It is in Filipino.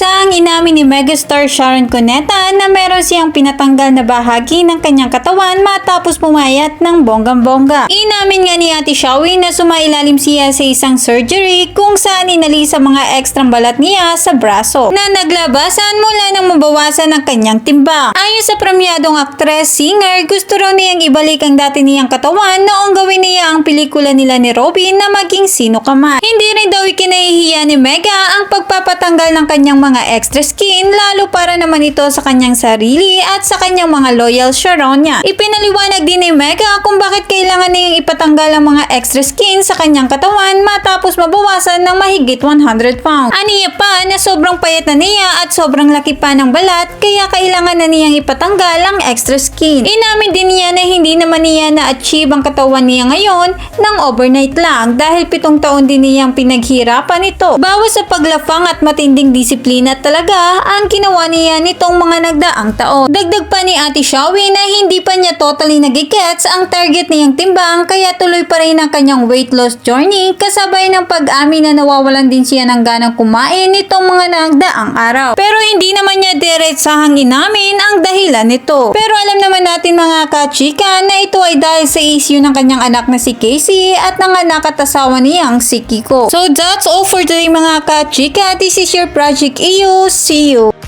Diretsahang inamin ni megastar Sharon Cuneta na meron siyang pinatanggal na bahagi ng kanyang katawan matapos pumayat ng bonggang-bongga. Inamin nga ni Ate Shawi na sumailalim siya sa isang surgery kung saan inali sa mga ekstrang balat niya sa braso na naglabasan mula nang mabawasan ng kanyang timbang. Ayon sa premiadong aktres, singer, gusto raw niyang ibalik ang dati niyang katawan noong gawin niya ang pelikula nila ni Robin na maging sino ka man. Hindi rin daw ikinahihiya ni Mega ang pagpapatanggal ng kanyang mga extra skin lalo para naman ito sa kanyang sarili at sa kanyang mga loyal Sharon niya. Ipinaliwanag din ni Mega kung bakit kailangan niyang ipatanggal ang mga extra skin sa kanyang katawan matapos mabawasan ng mahigit 100 pounds. Aniya pa na sobrang payat na niya at sobrang laki pa ng balat kaya kailangan na niyang ipatanggal ang extra skin. Inamin din niya na hindi naman niya na-achieve ang katawan niya ngayon ng overnight lang dahil pitong taon din niyang pinaghirapan ito. Bawas sa paglafang at matinding disiplina talaga ang ginawa niya nitong mga nagdaang taon. Dagdag pa ni Ate Shawi na hindi pa niya totally nagigets ang target niyang timbang kaya tuloy pa rin ang kanyang weight loss journey kasabay ng pag-amin na nawawalan din siya ng ganang kumain nitong mga nagdaang araw. Pero hindi naman niya diretsahang inamin ang dahilan nito. Pero alam naman natin mga kachika na ito ay dahil sa issue ng kanyang anak na si Casey at ng anak at asawa niyang si Kiko. So that's all for today mga kachika. This is your Project EO. See you!